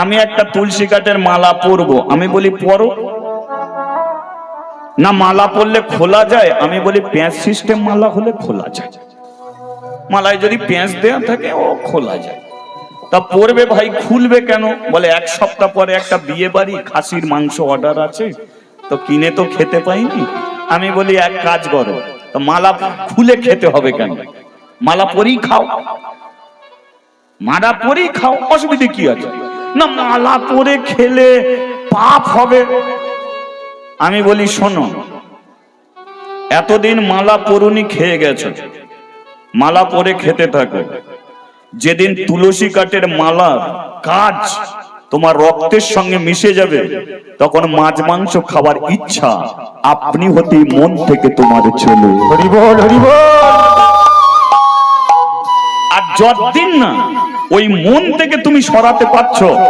আমি একটা তুলসী কাঠের মালা পরবো। আমি বলি, পরো। না, মালা পরলে খোলা যায়? আমি বলি, প্যাঁচ সিস্টেম মালা হলে খোলা যায়। মালায় যদি পেঁয়াজ দেয়া থাকে, ও খোলা যায়। তা পরবে ভাই, খুলবে কেন? বলে, এক সপ্তাহ পরে একটা বিয়ে বাড়ি খাসির মাংস অর্ডার আছে, তো কিনে তো খেতে পাইনি। আমি বলি, এক কাজ করো। তো মালা খুলে খেতে হবে কেন? মালা পরেই খাও। মালা পরেই খাও, অসুবিধে কি আছে? না মালা পরে খেলে পাপ হবে। আমি বলি শোনো এতদিন মালা পরুনি খেয়ে গেছো। মালা পরে খেতে থাকো। যেদিন তুলসী কাঠের মালা কাজ তোমার রক্তের সঙ্গে মিশে যাবে তখন মাছ মাংস খাবার ইচ্ছা আপনি হতেই মন থেকে তোমার চলে। আর যতদিন না ওই মন থেকে তুমি সরাতে পারছ